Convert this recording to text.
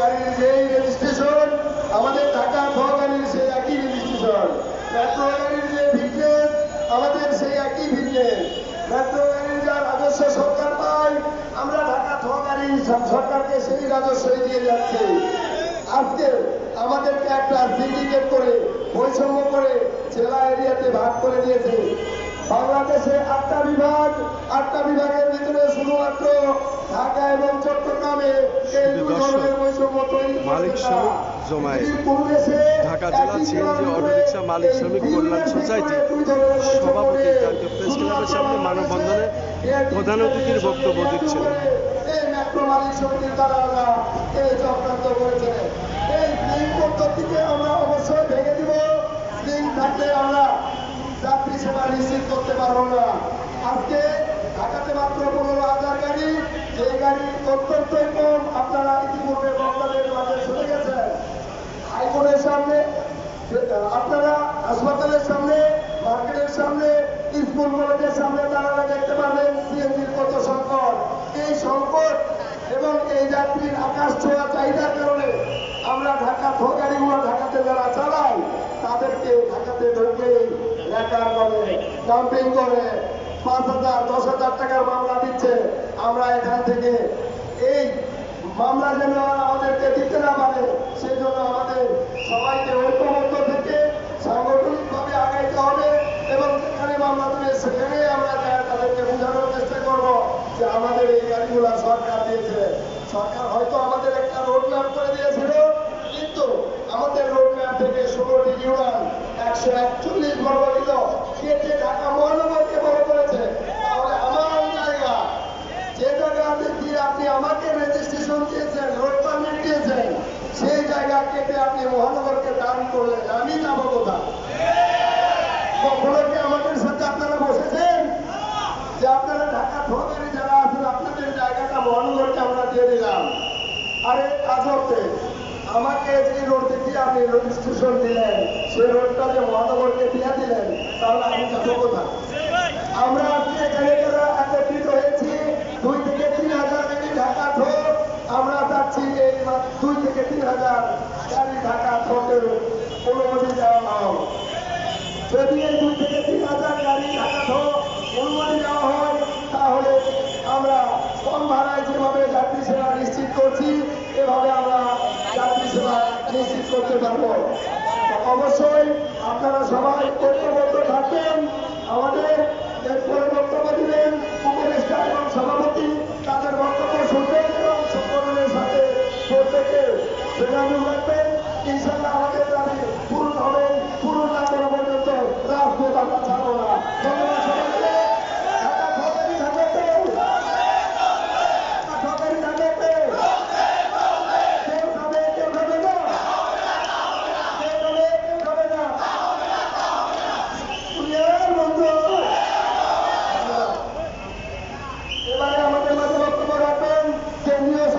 গাড়ির যেই রেজিস্ট্রেশন আমাদের ঢাকা খ গাড়ির সেই একই রেজিস্ট্রেশন মেট্রো গাড়ির যে ফিটনেস আমাদের সেই একই ফিটনেস মেট্রো গাড়ির যা রাজস্ব সরকার পায়, আমরা ঢাকা গাড়ি সরকারকে সেই রাজস্বই দিয়ে যাচ্ছি। আজকে আমাদেরকে একটা সিন্ডিকেট করে, বৈষম্য করে জেলা এরিয়াতে ভাগ করে দিয়েছে। বাংলাদেশে আটটা বিভাগ, আটটা বিভাগের ভিতরে ঢাকা এবং চট্টগ্রামে এই বৈষম্য তৈরি মালিক শ্রমিক জমায়েত। ঢাকা জেলা সিএনজি জেলার অটোরিকশা মালিক শ্রমিক কল্যাণ সোসাইটি সভাপতি জাতীয় প্রেস ক্লাবের সামনে মানববন্ধনে। প্রধান অতিথির বক্তব্য দিচ্ছিলেন এই মেট্রো মালিক সমিতির দ্বারা এই চক্রান্ত এই লিঙ্ক পদ্ধতিকে আমরা অবশ্যই ভেঙে দিব। লিঙ্ক থাকলে আমরা যাত্রী সেবা নিশ্চিত করতে পারব না। আজকে ঢাকাতে মাত্র পনেরো হাজার গাড়ি যে গাড়ি অত্যন্ত কম, আপনারা ইতিপূর্বে বক্তাদের মাঝে শুনে গেছেন। হাইকোর্টের সামনে, আপনারা হাসপাতালের সামনে, মার্কেটের সামনে, স্কুল কলেজের সামনে তারা দেখতে পাবেন সিএনজির কত সংকট। এই সংকট এবং এই যাত্রীর আকাশ ছোঁয়া চাহিদার কারণে আমরা ঢাকা গাড়িগুলো ঢাকাতে যারা চালাই তাদেরকে ঢাকাতে ঢুকে রেকার করে ডাম্পিং করে। পাঁচ হাজার, দশ হাজার টাকার মামলা দিচ্ছে। আমরা এখান থেকে এই মামলা যেন আমাদেরকে দিতে না পারে সেই জন্য আমাদের সবাইকে ঐক্যবদ্ধ থেকে সাংগঠনিকভাবে আগাইতে হবে এবং যেখানে মামলা দিলে সেখানে আমরা তাদেরকে বোঝানোর চেষ্টা করব যে আমাদের এই গাড়িগুলো সরকার দিয়েছে। সরকার হয়তো আমাদের একটা রোড ম্যাপ করে দিয়েছিল, কিন্তু আমাদের রোড ম্যাপ থেকে ষোলোটি ইউনিয়ন একশো একচল্লিশ বর্গ কিল কেটে মহানগরকে বড় তাহলে আমার জায়গা। যে জায়গাতে গিয়ে আপনি আমাকে রেজিস্ট্রেশন দিয়েছেন সেই জায়গা কেটে আপনি মহানগরকে দান করলেন। আমি যাব কোথায়? কখনো কি আমাদের সাথে আপনারা বসেছেন? যে আপনারা ঢাকা ঠোকারি যারা আছেন, আপনাদের জায়গাটা মহানগরকে আমরা দিয়ে দিলাম। আরে আজকে আমাকে যে রোড দিয়ে আপনি রেজিস্ট্রেশন দিলেন সেই রোডটা যে মহানগরকে দিয়ে দিলেন, তাহলে আমি যাব কোথায়? আমরা আজকে এখানে যারা একত্রিত হয়েছি, দুই থেকে তিন হাজার গাড়ি ঢাকা ঠোক আমরা চাচ্ছি এই দুই থেকে তিন হাজার গাড়ি ঢাকা ঠোকের অনুমতি দেওয়া হোক। যদি এই দুই থেকে সেবা নিশ্চিত করতে পারব। অবশ্যই আপনারা সবাই ঐক্যবদ্ধ থাকবেন। আমাদের এরপরে বক্তব্য দিলেন উপদেষ্টা এবং সভাপতি। তাদের বক্তব্য শুনবেন এবং সংগঠনের সাথে প্রত্যেকে সেখানে রাখবেন। ইনশাল্লাহ